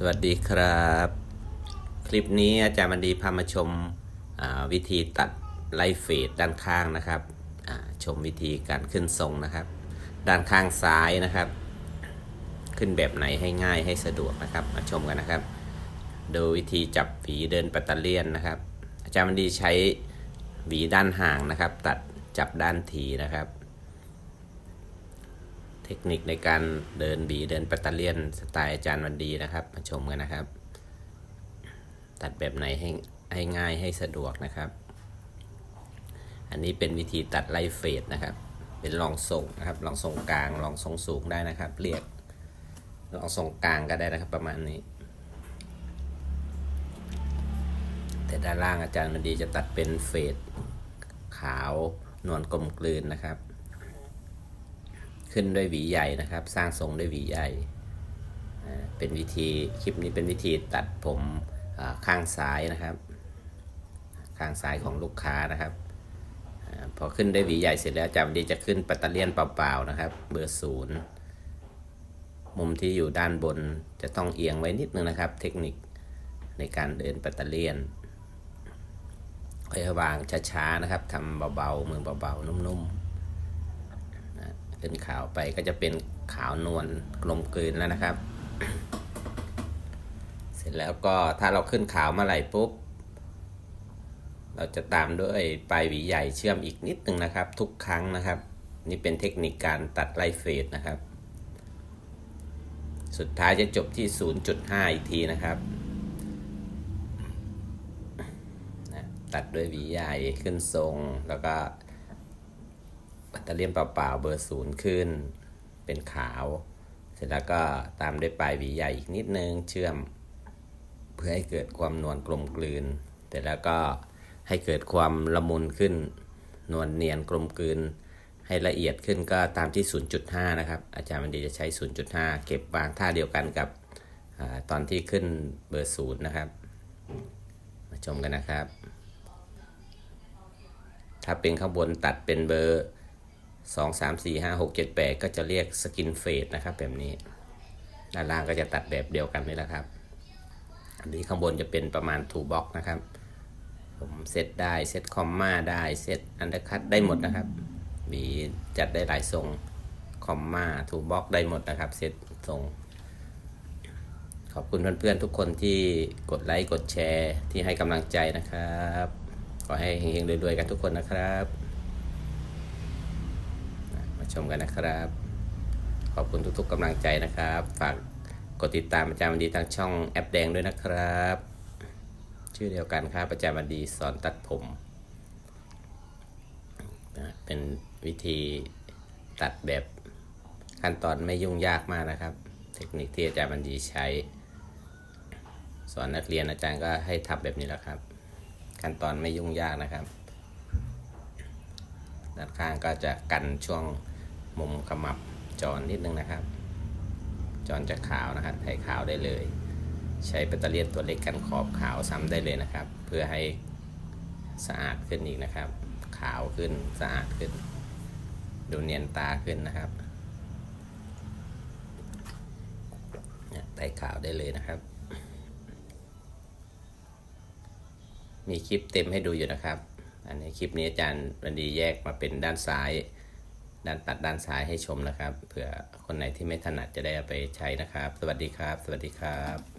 สวัสดีครับ คลิปนี้อาจารย์มันดีพามาชมาวิธีตัดไล่เฟดด้านข้างนะครับชมวิธีการขึ้นทรงนะครับ ด้านข้างซ้ายนะครับ ขึ้นแบบไหนให้ง่ายให้สะดวกนะครับ มาชมกันนะครับดยวิธีจับหวีเดินปัตตอร์เลียนนะครับ อาจารย์มันดีใช้หวีด้านห่างนะครับ ตัดจับด้านทีนะครับ เทคนิคในการเดินบีเดินปัตเตอร์เลียนสไตล์อาจารย์วันดีนะครับ มาชมกันนะครับ ตัดแบบไหนให้ให้ง่ายให้สะดวกนะครับ อันนี้เป็นวิธีตัดไล่เฟดนะครับ เป็นลองส่งนะครับลองส่งกลางลองส่งสูงได้นะครับ เรียกลองส่งกลางก็ได้นะครับประมาณนี้ แต่ด้านล่างอาจารย์วันดีจะตัดเป็นเฟดขาวนวลกลมกลืนนะครับ ขึ้นด้วยหวีใหญ่นะครับ สร้างทรงด้วยหวีใหญ่ เป็นวิธีคลิปนี้เป็นวิธีตัดผมข้างซ้ายนะครับ ข้างซ้ายของลูกค้านะครับอพอขึ้นด้วยหวีใหญ่เสร็จแล้วจำดีจะขึ้นปัตเตเลียนเปล่าๆนะครับ เบอร์ศูนย์มุมที่อยู่ด้านบนจะต้องเอียงไว้นิดนึงนะครับ เทคนิคในการเดินปัตเตเลียนค่อยวางช้าๆนะครับทำเบาๆมือเบาๆนุ่มๆ ขึ้นขาวไปก็จะเป็นขาวนวลกลมกลืนแล้วนะครับ เสร็จแล้วก็ถ้าเราขึ้นขาวเมื่อไหร่ปุ๊บ เราจะตามด้วยปลายหวีใหญ่เชื่อมอีกนิดนึงนะครับ ทุกครั้งนะครับ นี่เป็นเทคนิคการตัดไล่เฟดนะครับ สุดท้ายจะจบที่ 0.5 อีกทีนะครับตัดด้วยหวีใหญ่ขึ้นทรงแล้วก็ ตเตอร์เลียนเปล่าๆเบอร์ศูนย์ขึ้น เป็นขาว เสร็จแล้วก็ตามด้วยปลายหวีใหญ่อีกนิดนึงเชื่อม เพื่อให้เกิดความนวลกลมกลืนแต่แล้วก็ให้เกิดความละมุนขึ้น นวลเนียนกลมกลืน ให้ละเอียดขึ้นก็ตามที่ 0.5 นะครับ อาจารย์มันดีจะใช้ 0.5 เก็บวางท่าเดียวกันกับอตอนที่ขึ้นเบอร์ศูนย์นะครับ มาชมกันนะครับ ถ้าเป็นข้างบนตัดเป็นเบอร์ สองสามสี่ห้าหกเจ็ดแปดก็จะเรียกสกินเฟดนะครับแบบนี้ ด้านล่างก็จะตัดแบบเดียวกันนี่แหละครับ อันนี้ข้างบนจะเป็นประมาณทูบ็อกนะครับ ผมเซตได้เซตคอมมาได้เซตอันเดอร์คัตได้หมดนะครับ มีจัดได้หลายทรงคอมมาทูบ็อกได้หมดนะครับเซตทรงขอบคุณเพื่อนๆทุกคนที่กดไลค์กดแชร์ที่ให้กำลังใจนะครับ ขอให้เฮงๆรวยๆกันทุกคนนะครับ ชมกันนะครับ ขอบคุณทุกๆกำลังใจนะครับ ฝากกดติดตามอาจารย์วันดีทางช่องแอปแดงด้วยนะครับ ชื่อเดียวกันครับอาจารย์วันดีสอนตัดผมเป็นวิธีตัดแบบขั้นตอนไม่ยุ่งยากมากนะครับ เทคนิคที่อาจารย์วันดีใช้ สอนนักเรียนอาจารย์ก็ให้ทำแบบนี้แหละครับ ขั้นตอนไม่ยุ่งยากนะครับ ด้านข้างก็จะกันช่วง มุมขมับจอนนิดนึงนะครับ จอนจะขาวนะครับให้ขาวได้เลย ใช้แบตเตอรี่ยนตัวเล็กกันขอบขาวซ้ำได้เลยนะครับ เพื่อให้สะอาดขึ้นอีกนะครับ ขาวขึ้นสะอาดขึ้น ดูเนียนตาขึ้นนะครับเนี่ยไต่ขาวได้เลยนะครับ มีคลิปเต็มให้ดูอยู่นะครับ อันนี้คลิปนี้อาจารย์วันดีแยกมาเป็นด้านซ้าย ด้านตัดด้านซ้ายให้ชมนะครับเผื่อคนไหนที่ไม่ถนัดจะได้เอาไปใช้นะครับ สวัสดีครับ สวัสดีครับ